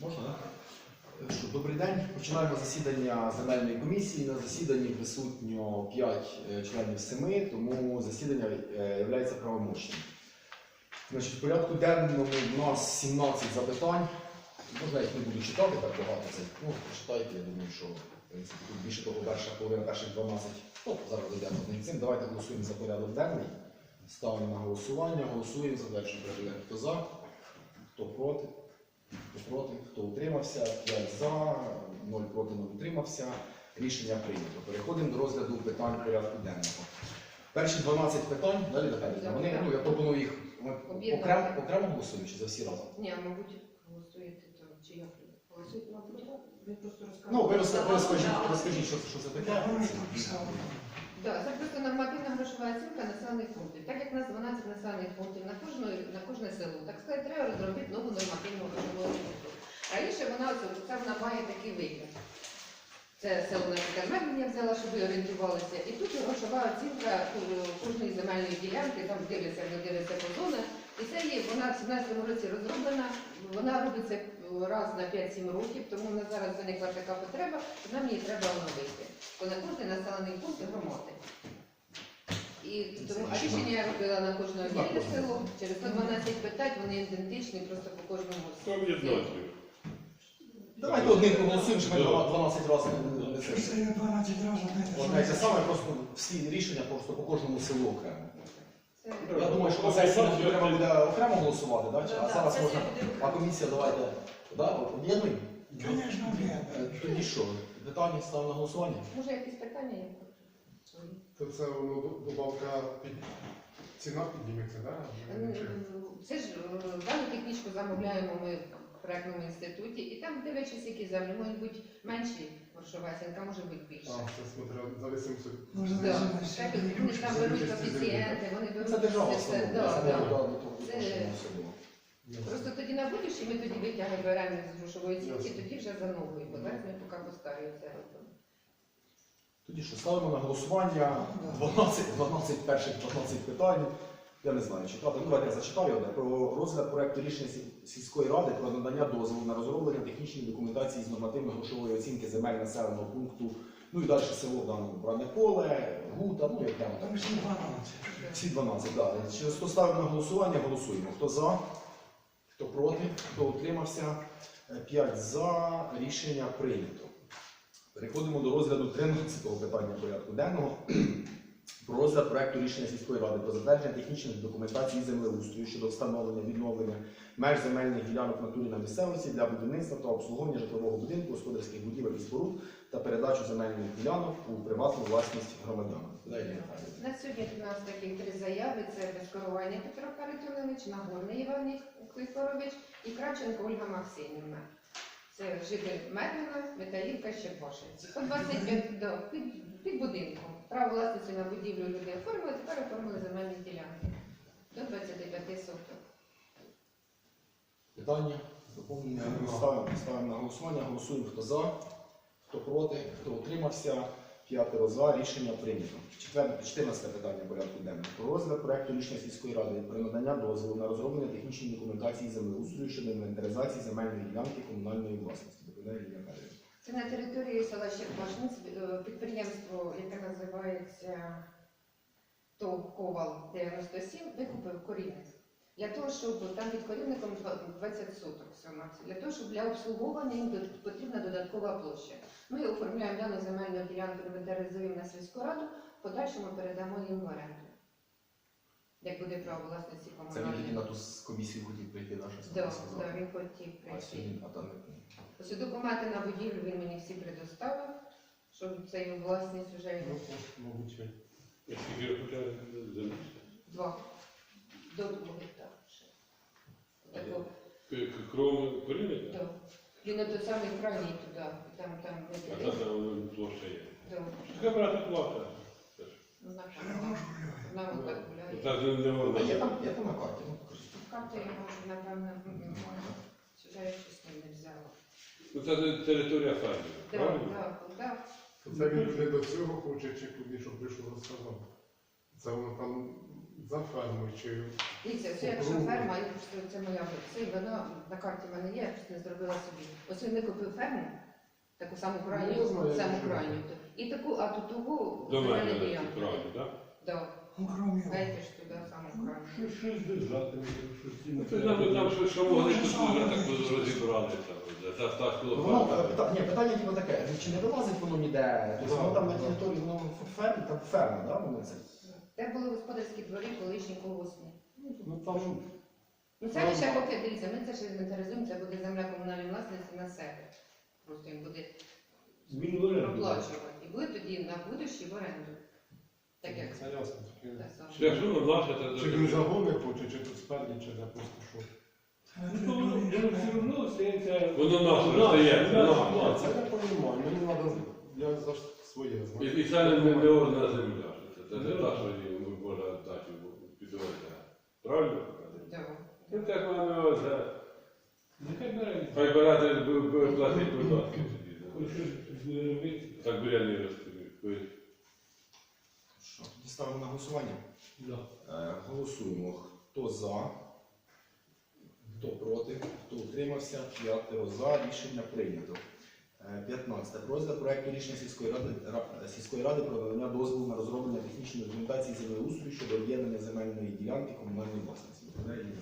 Можна, так? Е, Що, добрий день. Починаємо засідання земельної комісії. На засіданні присутньо 5 членів 7, тому засідання є правомочним. Значить, в порядку денному у нас 17 запитань. Можна я їх не буду читати, так багато це. Ну, почитайте, я думаю, що в принципі, тут більше того, перша половина перших 12. Ну, зараз дійдемо одним цим. Давайте голосуємо за порядок денний. Ставимо на голосування, голосуємо за порядок денний. Хто за, хто проти, хто проти, хто утримався, 5 за, 0 проти, 0 утримався. Рішення прийнято. Переходимо до розгляду питань порядку денного. Перші 12 питань, далі Наталія, вони, ну, я пропоную їх ми окремо, окремо голосуємо чи за всі разом? Ні, мабуть, голосуєте то чи як ви? Голосуєте, мабуть, ви просто розказуєте. Ну, ви ви розкажіть, розкажіть, що, що це таке. Так, просто нормативна грошова оцінка населених пунктів. Так як у нас 12 населених пунктів на кожну, на кожне село, так сказати, треба розробити нову нормативну грошову оцінку. Раніше вона це вона має такий вигляд. Це село наприклад, я взяла, щоб ви орієнтувалися. І тут грошова оцінка е, кожної земельної ділянки, там дивиться, не дивиться по зонах. І це є, вона в 17 році розроблена, вона робиться раз на 5-7 років, тому в нас зараз виникла така потреба, що нам її треба оновити. Бо на кожний населений пункт громади. І тому а рішення я робила на кожне окільне село. Через 112 питань вони ідентичні просто по кожному об'єднати? Давайте одним проголосуємо, щоб ми 12 разів не- не Це 12 разів, те саме, просто всі рішення просто по кожному селу окремо. Я думаю, що на сесії нам треба буде окремо голосувати, да? чи- а Да, зараз це можна. буде А комісія давайте. Да? Об'єднуємо? Звісно, об'єднуємо. Тоді що? Питання ставимо на голосування? може якісь питання є? То це воно добавка під ціна підніметься, так? Це ж е, дану технічку замовляємо ми в проектному інституті, і там дивлячись, які землі можуть бути менші, грошова оцінка може бути більша. А, це смотря Да. залежно, Так, Вони там беруть коефіцієнти, вони беруть Це держава все це. Да, да. не до того Це- Просто тоді на будущее ми тоді витяги беремо з грошової оцінки, тоді вже зановуємо. Зараз ми поки по старій це робимо. Тоді що, ставимо на голосування 12, 12 перших 12 питань. Я не знаю, читати. Ну, давайте я зачитаю одне. Про розгляд проекту рішення сільської ради про надання дозволу на розроблення технічної документації з нормативно-грошової оцінки земель населеного пункту. Ну і далі село в даному бране поле, гута, ну як прямо Там всі 12. Всі 12, так. Через то ставимо на голосування, голосуємо. Хто за, хто проти, хто утримався. 5 за. Рішення прийнято. Переходимо до розгляду 13-го питання порядку денного. Про розгляд проекту рішення сільської ради про затвердження технічної документації землеустрою щодо встановлення відновлення меж земельних ділянок натурі на місцевості для будівництва та обслуговування житлового будинку, господарських будівель і споруд та передачу земельних ділянок у приватну власність громадян. На сьогодні у нас такі три заяви: це безкорування Петро Харитонович, Нагорний Іван Клифорович і Кравченко Ольга Максимівна. Це житель Медвина, Металівка, Щепошинці. По 25 до, під, під будинком. Право власності на будівлю люди оформили, тепер оформили земельні ділянки. До 25 соток. Питання, доповнення ставимо, ставимо на голосування. Голосуємо, хто за, хто проти, хто утримався. П'ятеро за. Рішення прийнято. Четверте, 14 питання порядку денного. Про розгляд проекту рішення сільської ради про надання дозволу на розроблення технічної документації землеустрою щодо інвентаризації земельної ділянки комунальної власності. Доповідає Лілія Федорівна. Це на території села Щепошинць е, підприємство, яке називається ТОВ Ковал 97, викупив корінець. Для того, щоб там під корівником 20 соток всього. Для того, щоб для обслуговування їм потрібна додаткова площа. Ми оформляємо дану земельну ділянку, інвентаризуємо на сільську раду, подальшому передамо їм в оренду. Як буде право власності Це він комунальної. на ту с- комісію хотів прийти, наша Да, да, він хотів А прийти. сьогодні, а там не Ось документи на будівлю він мені всі предоставив, щоб це його власність вже Ну, мабуть. Я скільки років землі? два до двох гектарів. ще. Тако, Кром коріння? да. Він от самий крайній туди, там, там, А не там там площа є. да. Така брата плата. Ну, наша Я вона- можу гуляти. гуляє. Та не не А вона. є там, є там на карті, ну покажіть. Карти я можу, напевно, м, м, сюди я щось не взяла. Ну це територія фермера, правильно? да. То Це він не до цього хоче, чи куди, щоб вийшов розказав. Це воно там за фермою чи Дивіться, це якщо ферма, я просто це моя це вона на карті в мене є, я просто не зробила собі. Ось він викупив ферму, таку саму крайню, Ну, я знаю, саму я крайню. І таку, а тут того До земельну мене ділянку. правильно, так? Да. Окрім ж туди саму. Що- Щось держати, щось Ну, Це там, там що, що могли тут вже так розібрали. там, вже. Та, та, Ну, Воно, та, е, пита- ні, питання типу таке, чи не вилазить воно ніде? Тобто воно там на території воно ферма, там ферма, да, воно це? Це були господарські дворі колишні колгоспні. ну там Ну це лише поки дивіться, ми це ще інвентаризуємо, це буде земля комунальної власності на себе. Просто він буде змінили проплачувати. І буде тоді на будущі в оренду. Так як це ясно. Якщо наше, то... Чи він загони хоче, чи тут спереді, чи просто що. Ну, воно воно все одно стається. Воно наше воно. Це я розумію, мені треба, я за своє І, знаю. і це не, не одна земля. Це, це не та, що її можна дати під. Правильно? Да. Ну так воно ОСГ. Нехай бере. Хай берете, б- б- платить податки тоді. щось буде робити. Так буряні розповідь. Що? Тоді ставимо на голосування. Да. Е, Голосуємо. Хто за, хто проти, хто утримався, п'ятеро за. Рішення прийнято. Е, 15. Про розгляд проекту рішення сільської ради, ра- сільської ради про надання дозволу на розроблення технічної документації землеустрою щодо об'єднання земельної ділянки комунальної власності. Михайлівна.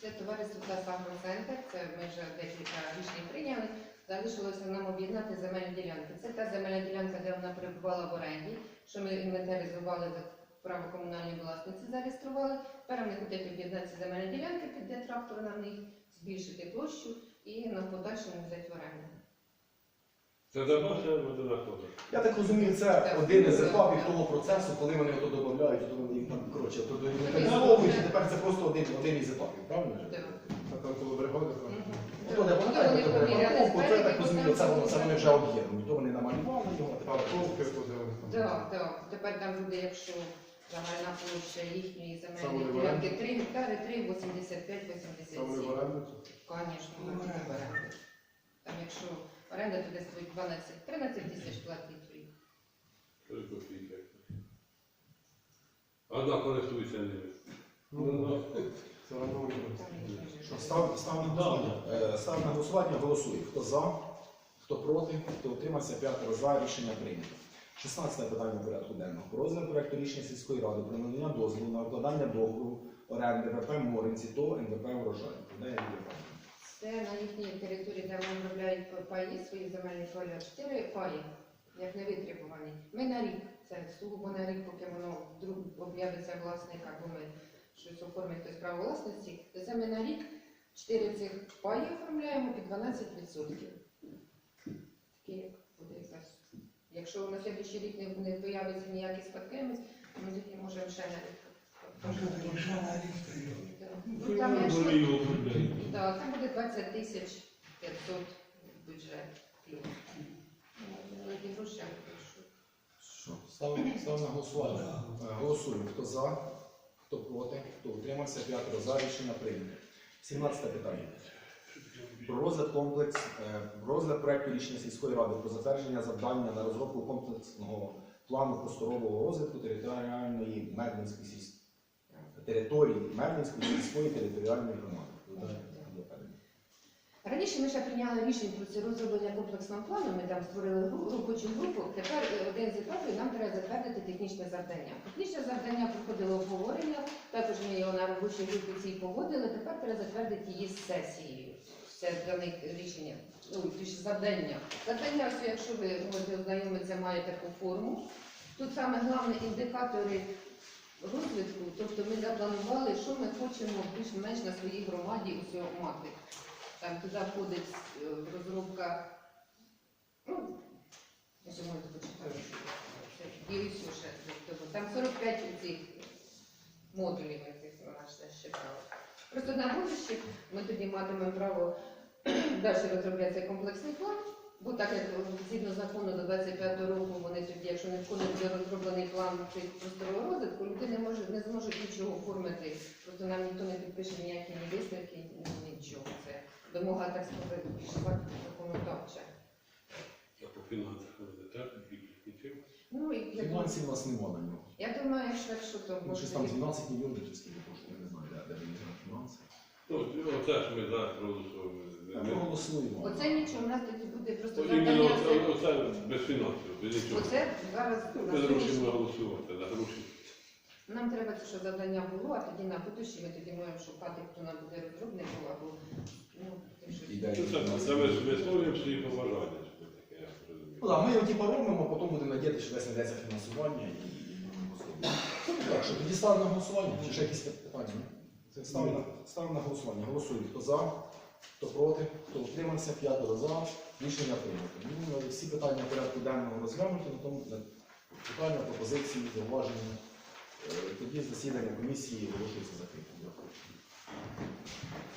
Це товариство Агроцентр, це ми вже декілька рішень прийняли. Залишилося нам об'єднати земельні ділянки. Це та земельна ділянка, де вона перебувала в оренді, що ми інвентаризували за право комунальної власниці, зареєстрували. Тепер вони хочуть об'єднати земельні ділянки, піде трактор на них, збільшити площу і на подальшому взяти в оренду. Це давно ще буде знаходити. Я так розумію, це один із етапів того процесу, коли вони ото додають, то вони їм там коротше, то інвентаризовують, і тепер це просто один, один із етапів, правильно? Так. Ну, не вони то поміряли це так розумію, це воно, це вони вже об'єднують, то вони намалювали його, а тепер Парковки, туди. Так, так. Тепер там буде, якщо загальна площа їхньої Це земельної вони в ділянки 3 гектари, 3, 85, Це вони в оренду? Звісно, Ну, вони оренда. в оренду. Там якщо оренда туди стоїть 12, 13 тисяч платить в рік. Три копійки. Одна користується ними. Ну, це одно Що, став, став, на став на голосування, голосує. Хто за, хто проти, хто утримався, п'ятеро за, рішення прийнято. 16 питання порядку денного. Про розгляд проекту рішення сільської ради про надання дозволу на укладання договору оренди ВП Моринці до НВП Урожай. Де я? Це на їхній території, де вони обробляють па- паї, свої земельні поля, 4 паї, як не витребувані. Ми на рік, це сугубо на рік, поки воно вдруг об'явиться власник, або ми щось оформить хтось право власності. То це ми на рік 4 цих паї оформляємо під 12%. Таке як буде якась. Якщо на слідчий рік не, не появиться ніякий спадкоємець, ми тоді можемо ще на рік. Що стоїть? Ну, там, якщо- так, там буде 20 тисяч 500 бюджет. плюс. Ну, Великі гроші, але прошу. Що? Став, став на голосування. Е, Голосуємо. Хто за, хто проти, хто утримався, п'ятеро за, рішення прийнято. 17 питання. Про розгляд комплекс, е, розгляд проекту рішення сільської ради про затвердження завдання на розробку комплексного плану просторового розвитку територіальної Медвинської сільської території Медвинської сільської територіальної громади. Раніше ми ще прийняли рішення про це розроблення комплексного плану. Ми там створили робочу групу. Тепер е, один з етапів нам треба затвердити технічне завдання. Технічне завдання проходило обговорення. Також ми його на робочій групі цій погодили. Тепер треба затвердити її з сесією. Це для них рішення. Ну, завдання. Завдання, ось, якщо ви можете ознайомитися, має таку форму. Тут саме головне індикатори розвитку, тобто ми запланували, що ми хочемо більш-менш на своїй громаді усього мати. Там туди входить е, розробка, ну, я ще можу почитати. І ось ще. Там 45 цих модулів цих вона ще брала. Просто на будущее ми тоді матимемо право далі розробляти цей комплексний план. Бо так як згідно закону до 25 року вони тоді, якщо не входить буде розроблений план просторового розвитку, люди не може зможуть нічого оформити. Просто нам ніхто не підпише ніякі ні висновки, ні вимога, так сказати, законодавча. Я по фінансах не так. Ну, і я думаю, Фінансів у нас нема на нього. я думаю, що якщо то Ну, може... щось там 12 мільйонів чи скільки коштує, я не знаю, де, де він взяв фінанси. Ну, оце ж ми зараз проголосували. Та Ми голосуємо. Оце нічого, у нас тоді буде просто Ну, іменно завдання. оце, це- оце без фінансів, без нічого. Оце зараз на Без грошей сьогоднішній- можна голосувати, за гроші. Нам треба це, щоб завдання було, а тоді на будущее ми тоді можемо шукати, хто нам буде розробником або Ну, Це, ми ж висловлюємо свої побажання, що таке, я розумію. Ну, да, ми його типу робимо, а потім будемо надіяти, що десь знайдеться фінансування і, і. Так, що тоді ставимо на голосування. Чи ще якісь питання? Це ставимо на, ставимо на голосування. Голосуємо. Хто за, хто проти, хто утримався, п'ятеро за. Рішення прийнято. Ну, всі питання порядку денного розглянуті, на тому на питання, пропозиції, зауваження. Е, Тоді засідання комісії оголошується закритим. Дякую.